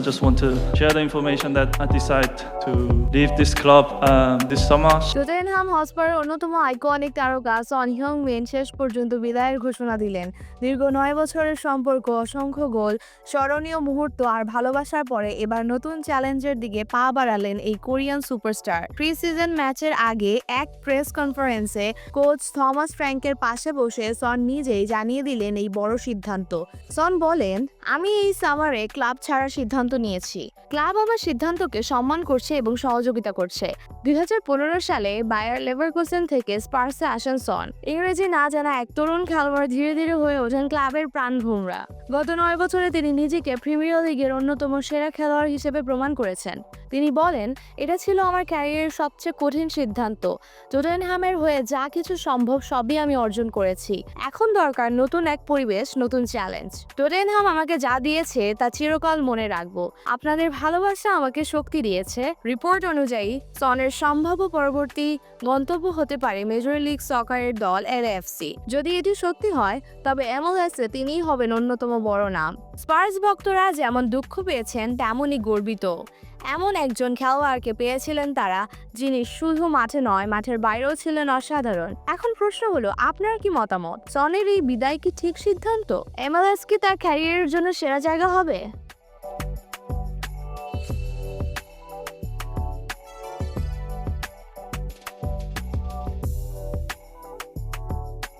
I just want to share the information that I decide to leave this club um, this summer. Tottenham হসপারের অন্যতম iconic তারকা সন হিয়ং মিন শেষ পর্যন্ত বিদায়ের ঘোষণা দিলেন। দীর্ঘ নয় বছরের সম্পর্ক অসংখ্য গোল স্মরণীয় মুহূর্ত আর ভালোবাসার পরে এবার নতুন চ্যালেঞ্জের দিকে পা বাড়ালেন এই কোরিয়ান সুপারস্টার। প্রি সিজন ম্যাচের আগে এক প্রেস কনফারেন্সে কোচ থমাস ফ্র্যাঙ্কের পাশে বসে সন নিজেই জানিয়ে দিলেন এই বড় সিদ্ধান্ত। সন বলেন আমি এই সামারে ক্লাব ছাড়ার সিদ্ধান্ত নিয়েছি। ক্লাব আমার সিদ্ধান্তকে সম্মান করছে এবং সহযোগিতা করছে। দু হাজার পনেরো সালে বায়ার লেভারকুসেন থেকে স্পার্সে আসেন সন ইংরেজি না জানা এক তরুণ খেলোয়াড় ধীরে ধীরে হয়ে ওঠেন ক্লাবের প্রাণভোমরা গত নয় বছরে তিনি নিজেকে প্রিমিয়ার লিগের অন্যতম সেরা খেলোয়াড় হিসেবে প্রমাণ করেছেন। তিনি বলেন, এটা ছিল আমার ক্যারিয়ারের সবচেয়ে কঠিন সিদ্ধান্ত। টোটেনহ্যামের হয়ে যা কিছু সম্ভব সবই আমি অর্জন করেছি। এখন দরকার নতুন এক পরিবেশ, নতুন চ্যালেঞ্জ। টোটেনহ্যাম আমাকে যা দিয়েছে তা চিরকাল মনে রাখব। আপনাদের ভালোবাসা আমাকে শক্তি দিয়েছে। রিপোর্ট অনুযায়ী, সনের সম্ভাব্য পরবর্তী গন্তব্য হতে পারে মেজর লিগ সকারের দল এলএফসি যদি এটি সত্যি হয়, তবে এমএলএসে তিনিই হবেন অন্যতম বড় নাম। স্পার্স ভক্তরা যেমন দুঃখ পেয়েছেন, তেমনই গর্বিত। এমন একজন খেলোয়াড়কে পেয়েছিলেন তারা, যিনি শুধু মাঠে নয়, মাঠের বাইরেও ছিলেন অসাধারণ। এখন প্রশ্ন হলো, আপনার কি মতামত? সনের এই বিদায় কি ঠিক সিদ্ধান্ত? এমএলএস কি তার ক্যারিয়ারের জন্য সেরা জায়গা হবে?